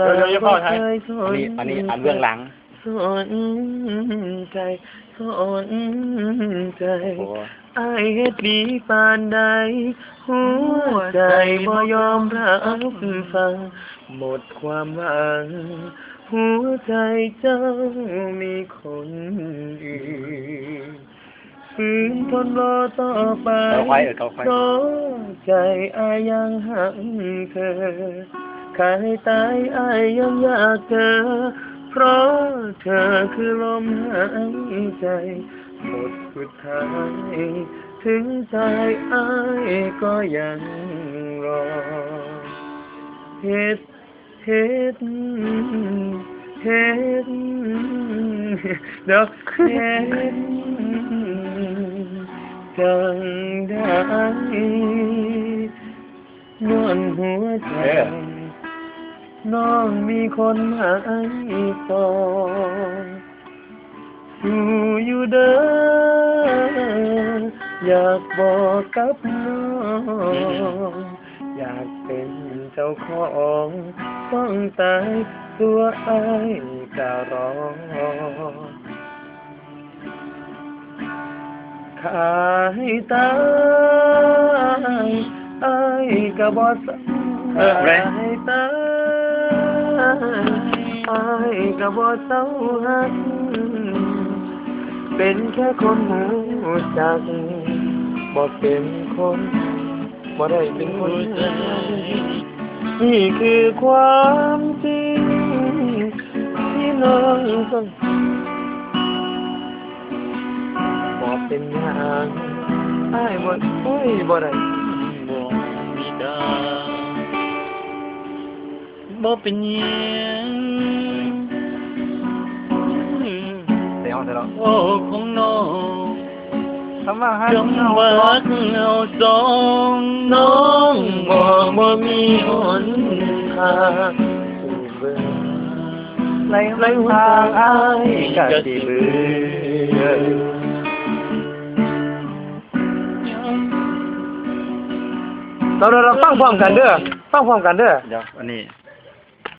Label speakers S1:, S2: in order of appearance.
S1: ล
S2: เดี๋ยวเดี๋ยวพ่อใช้
S1: ยส
S3: อันนี้อันนี้อันเบื้องหลัง
S1: สนใจสนใจ
S3: โอ้
S1: ไอายเฮ็ดดีปานใดหัวใจบ่ยอมรับฟัง หมดความหวัง หัวใจเจ้ามีคนอื่นฝืนทนรอต่อไป
S3: เขาค่อยเออเขาค่อย
S1: เพราะใจอายังหักเธอ ขายตายอายยังอยากเจอ เพราะเธอคือลมหายใจหมดสุดท้ายถึงใจอายก็ยังรอเฮ็ดเฮ็ดเฮ็ดดอกเฮ็ดจังได้นวลหัวใจ น้องมีคนหมายปองอยู่อยู่เด้ออยากบอกกับน้องอยากเป็นเจ้าของต้องตายตัวไอ้ายก็รอขายตายไอ้ายก็บ่ส
S3: เออเลย
S1: ขายตายไอ้ายก็บ่เศร้าหักเป็นแค่คนหูจักบ่เป็นคนบ่ได้เป็นคนนี่คือความจริงที่น้องต้องบ่เป็นอย่างอ้ายบ่โอ้ยบ่ได้
S2: บ่เป็นหยัง
S3: เสียงเสียง
S2: โอ้ของน้อง
S1: คำว่าฮัก
S2: จงว่ารักเอาสองน้องบ
S1: บ่
S2: อก
S1: บ่
S2: บ่
S1: มีหนทางสู่เบิ่งไหลไหลหนทางอ้ายก็สิเบื่อเราเราฟังพร้อมกันเด้อฟังพร้อมกันเด้อ
S3: เดี๋ยวอันนี้